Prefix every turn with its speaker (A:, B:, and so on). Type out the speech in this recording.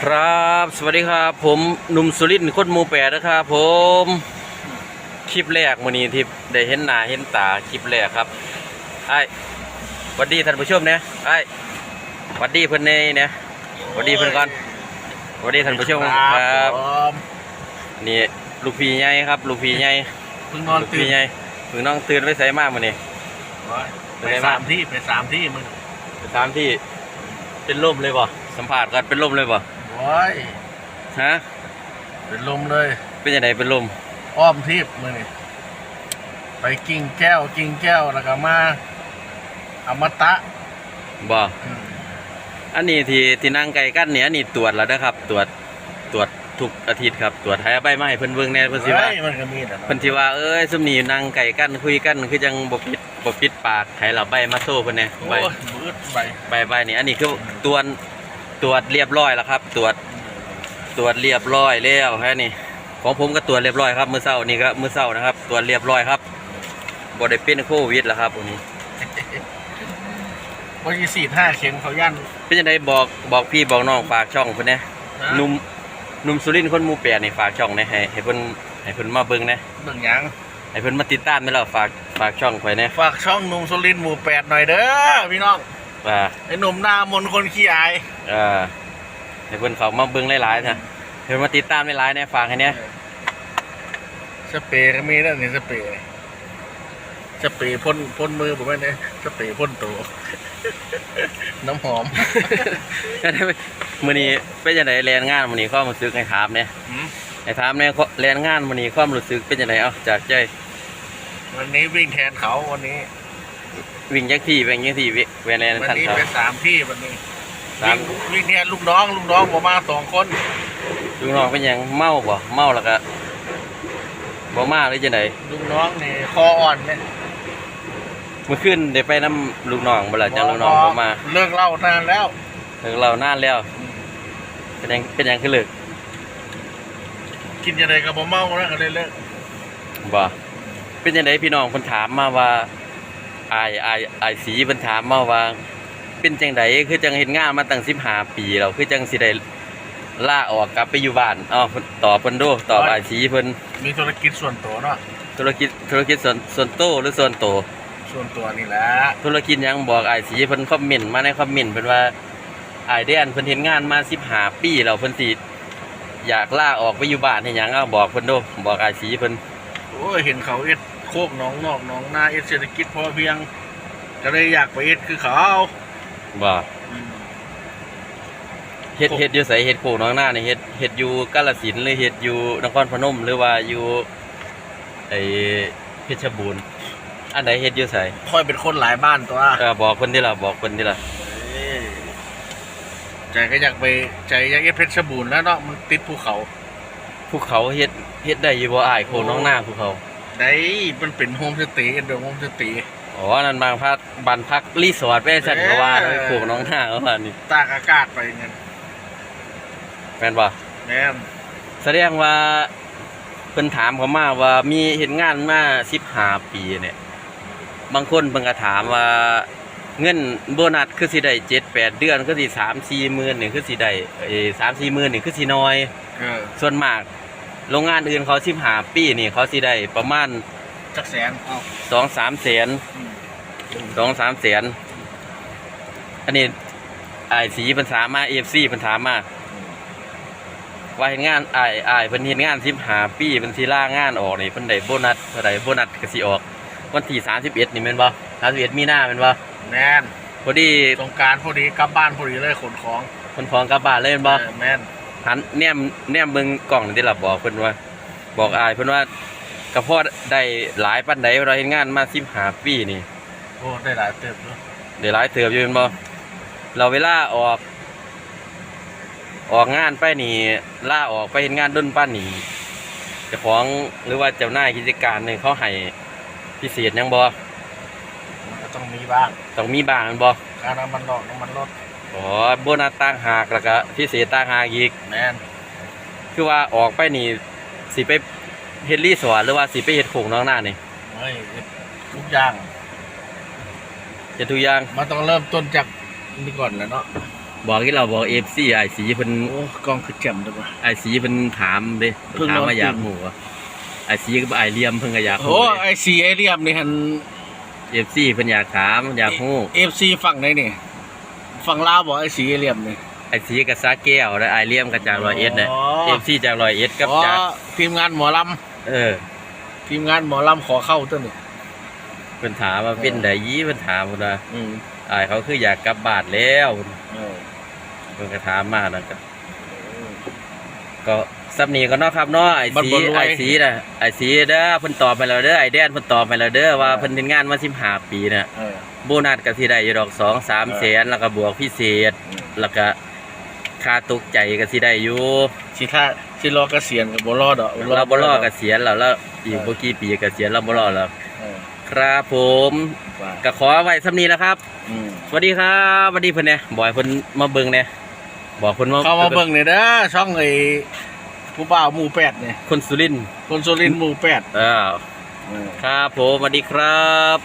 A: ครับ สวัสดีครับ ผมหนุ่มสุรินทร์คนหมูแปดนะครับ ผม คลิปแรกมื่อนี้ที่ได้เห็นหน้าเห็นตาคลิปแรกครับไอ้หวัดดีท่านผู้ชมเนี่ยไอ้หวัดดีเพิ่นเน่เนี่ยหวัดดีเพิ่นก่อนหวัดดีท่านผู้ชมครับ
B: ผม
A: นี่ลูกพี่ใหญ่ครับ ลูกพี่ใหญ่
B: เพิ่งนอน
A: ลูก
B: ตื่
A: พี่
B: น
A: ใหญ่เพิ่งน้องตื่นไว้ใส่มากมื่อนี้
B: ไปสามที่ไปสามที่มึง
A: ไปตามที่เป็นลมเลยบ่สัมผัสกันเป็นลมเลยบ่
B: โอ้ย
A: ฮะ
B: เป็นลมเลย
A: เป็นยังไงเป็นลม
B: อ้อมทิพย์มึงนี่ไปกิ่งแก้วกิ่งแก้วแล้วก็มาอมตะ
A: บ่
B: อืม
A: อันนี้ที่ที่นั่งไกลกันเนี่ยอันนี้ตรวจแล้วนะครับ ตรวจตรวจทุกอาทิตย์ครับตรวจให้ใบไม้เพิ่นเบิ่งแน่เพิ่นสิว่า
B: เฮ้ยมันก็มีแต่
A: เพิ่นสิว่าเอ้ยซุมนี้นั่งไกลกันคุยกันคือจังบ่ปิดบ่ปิดปากให้เราใบมาโซ่เพิ่นแน่
B: โอ้
A: ใบ
B: ยบืดไป
A: ใบใบนี่อันนี้คือตรวจ ตรวจเรียบร้อยแล้วครับ ตรวจตรวจเรียบร้อยแล้วแค่นี้ของผมก็ตรวจเรียบร้อยครับมื้อเช้านี่ก็มื้อเช้านะครับตรวจเรียบร้อยครับบ่ได้เป็นโควิดแล้วครับวันนี้
B: วันที่สี่ห้าเข็มเขายัน
A: เป็นจังไดบอกบอกพี่บอกน้องฝากช่องเพิ่นแน่
B: นะ
A: หนุ่มหนุ่มสุรินทร์คนหมู่แปดนี่ฝากช่องนะให้ให้เพิ่นให้เพิ่นมาเบิ่งนะ
B: เบิ่งหยัง
A: ให้เพิ่นมาติดตามได้แล้วฝากฝากช่องไว้นะ
B: ฝากช่องหนุ่มสุรินทร์หมู่แปดหน่อยเด้อพี่น้อง
A: ว่า
B: ไอ้หนุ่มหน้ามนต์คนขี้อาย
A: เอ่อให้เพิ่นเข้ามาเบิ่งหลายๆนะให้เพิ่นมาติดตามหลายๆนะฝากให้เนี่ย
B: สเปรย์ก็มีแล้วนี่สเปรย์สเปรย์พ่นพ่นมือผมไม่ได้สเปรย์พ่นตัวน้ำหอม
A: มื้อนี้เป็นจังไดแรงงานมื้อนี้ความรู้สึกให้ถามเนี่ย
B: หืม
A: ให้ถามเนี่ยแรงงานมื้อนี้ความรู้สึกเป็นจังไดเอ้าจากใจ
B: วันนี้วิ่งแทนเขาวันนี้
A: วิ่งจักที่แบ่งจักที่วิแวนแลน
B: วัน
A: ท่าน
B: นี้
A: ครับ
B: ไปสามที่วันนี้
A: สาม
B: วิ่งวิ่งแทนลูกน้องลูกน้องผมมาสองคน
A: ลูกน้องเป็นหยังเมาบ่เมาแล้วก็บ่มาหรือจังได
B: ลูกน้องนี่คออ่อนเนี่ย
A: เมื่อคืนได้ไปนํลูกน้องบ่ล่ะจังลูกน้องบ่มา
B: เลิกเหล่านานแล้ว
A: ถึงเรานานแล้ว เป็นหยังเป็นหยังคือเลิก
B: กินยังไงกับผมเมาแล้วก็เลยเลิก
A: บ่เป็นยังไงพี่น้องเพิ่นถามมาว่า อายอายอายสีเพิ่นถามมาว่า เป็นจังไดคือจังเฮ็ดงานมาตั้ง15ปีแล้วคือจังสิได้ลาออกกลับไปอยู่บ้านอ้าวเพิ่นตอบเพิ่นดูตอบอายสีเพิ่น
B: มีธุรกิจส่วนตัวเนาะ
A: ธุรกิจธุรกิจส่วนส่วนโตวหรือส่วนโตว
B: ส่วนตัวนี่แหละ
A: ธุรกิจหยังบอกอายสีเพิ่นคอมเมนต์มาในคอมเมนต์เพิ่นว่าอายแดนเพิ่นเฮ็ดงานมา15ปีแล้วเพิ่นสิอยากลาออกไปอยู่บ้านเฮ็ดหยังเอ้าบอกเพิ่นดูบอกอายสีเพิ่น
B: โอ้ยเห็นเขาเอ็ดโคกหน้องนอกหน้องนาเอ็ดเศรษฐกิจพอเพียง ก็เลยอยากไปเอ็ดคือเขา
A: บ่เฮ็ดเฮ็ดอยู่ไสเฮ็ดโคกน้องหน้านี่เฮ็ดเฮ็ดอยู่กาฬสินธุ์หรือเฮ็ดอยู่นครพนมหรือว่าอยู่ไอ้เพชรบูรณ์อันใดเฮ็ดอยู่ไส
B: ค่อยเป็นคนหลายบ้านตัว
A: เออบอกเพิ่นติล่ะบอกเพิ่นติล่ะ
B: เอ้ยใจก็อยากไปใจอยากเอ็ดเพชรบูรณ์แล้วเนาะมันติดภูเขา
A: ภูเขาเฮ็ดเฮ็ดได้อยู่บ่อ้ายโคกน้องหน้าภูเขา
B: ได้มันเป็นโฮมสเตย์เอ็ดเดอร์โฮมสเตย์
A: อ๋อ นั่นบางพักบ้านพักรีสอร์ทแม่ซั่นก็ว่า
B: เออ
A: โคกน้องหน้าก็ว่านี่
B: ตากอากาศไปเงิน
A: แม่นบ่
B: แม่น
A: แสดงว่าเพิ่นถามเขามาว่ามีเฮ็ดงานมา15ปีเนี่ย บางคนเพิ่นก็ถามว่าเงินโบนัสคือสิได้7 8เดือนคือสิ3 4หมื่นนี่คือสิได้เอ้3 4หมื่นนี่คือสิน้อย
B: เออ
A: ส่วนมาก โรงงานอื่นเขา15ปีนี่เขาสิได้ประมาณ
B: จักแสนเอา
A: 2 3แสน
B: อืม
A: 2 3แสนอันนี้ไอ้ายสีเพิ่นถามมา AFC เพิ่นถามมาว่าเห็นงานอ้ายอ้ายเพิ่นเฮ็ดงาน15ปีเพิ่นสิลางานออกนี่เพิ่นได้โบนัสเท่าใดโบนัสก็สิออก วันที่31นี่แม่นบ่31มีนาแม่นบ่
B: แม่น
A: พอดี
B: สงกรารพอดีกลับบ้านพอดีเลยขนของ
A: เพิ่นของกลับบ้านเลยแม่นบ่
B: เออแม่น
A: หันแนมแนมเบิ่งกล้องนี่ได้ล่ะบอกเพิ่นว่า บอกอ้ายเพิ่นว่าก็พอได้หลายปานใดเราเฮ็ดงานมา15ปีนี่
B: โอ้ได้หลายเติบเนาะ
A: ได้หลายเติบอยู่แม่นบ่เราเวลาออกออกงานไปนี่ล่าออกไปเฮ็ดงานด้นป้านนี่เจ้าของหรือว่าเจ้านายกิจการนี่เขาให้พิเศษหยังบ่
B: มันก็ต้องมีบ้าง
A: ต้องมีบ้างแม่นบ่
B: ค่าน้ำมันรถน้ำมันรถ
A: อ๋อโบนัสต่างหากแล้วก็พิเศษต่างหากอีก
B: แม่น
A: คือว่าออกไปนี่สิไปเฮ็ดรีสอร์ทหรือว่าสิไปเฮ็ดโขงน้องหน้านี่
B: เฮ้ยทุกอย่าง
A: เฮ็ดทุกอย่าง
B: มันต้องเริ่มต้นจากนี่ก่อนแหล้วเนาะ
A: บอกที่เราบอก FC ไอสีเพิ่น
B: โอ้กล้องคือแจ่มด้วยวะ
A: ไอสีเพิ่นถามเด้
B: เพิ่ง
A: ถาม
B: นอน
A: มาอยาก
B: ตื่น
A: หมู่อะไอสีกับไอเลียมเพิ่นก็อยาก
B: โอ้ไอซีไอเรียมนี่หัน
A: เอฟซีเพิ่นอยากถามอยากฮู้
B: เอฟซีฝั่งไหนนี่ ฝั่งลาวบอกไอซีไอเรียมนี่
A: ไอสีกับซาแก้วและไอเลียมก็จากร้อยเอ็ดน่ะ
B: อ๋อ
A: เอฟซีจากร้อยเอ็ดกับ
B: อ๋อ
A: จาก
B: ทีมงานหมอล
A: เออำ
B: ทีมงานหมอลำขอเข้าตัวหนึ่ง
A: เพิ่นถามว่าเป็นไดยีเพิ่นถามพุ่นว่า
B: อืม
A: อายเขาคืออยากกลับบ้านแล้ว
B: เออ
A: เพิ่นก็ถามมาแล้วก็ก็ ซับนี้ก็เนาะครับเนาะไอสีไอสีน่ะไอสีเด้อเพิ่นตอบไปแล้วเด้อไอแดนเพิ่นตอบไปแล้วเด้อว่าเพิ่นเฮ็ดงานมา15ปีน่ะ
B: เออ
A: โบนัสก็สิได้อยู่ดอก2 3แสนแล้วก็บวกพิเศษแล้วก็ค่าตกใจก็สิได้อยู่
B: สิท่าสิรอเกษียณกับบรอดอก
A: เราบ่รอเกษียณแล้วแล้วอีกบ่กี่ปีเกษียณเราบ่รอแล้ว
B: เออ
A: ครับผม
B: ว่า
A: ก็ขอไว้สำนี้แล้วครับ
B: อืม
A: สวัสดีครับสวัสดีเพิ่นเนี่ยบ่อยเพิ่นมาเบิ่งเนี่ยบอกเพิ่นว่า
B: เข้ามาเบิ่งเลยเด้อช่องไอ้ ผู้บ่าวหมู่แปดเนี่ย
A: คนสุรินทร์
B: คนสุรินทร์หมู่แปด
A: อ้าว
B: เออ
A: ครับผมสวัสดีครับ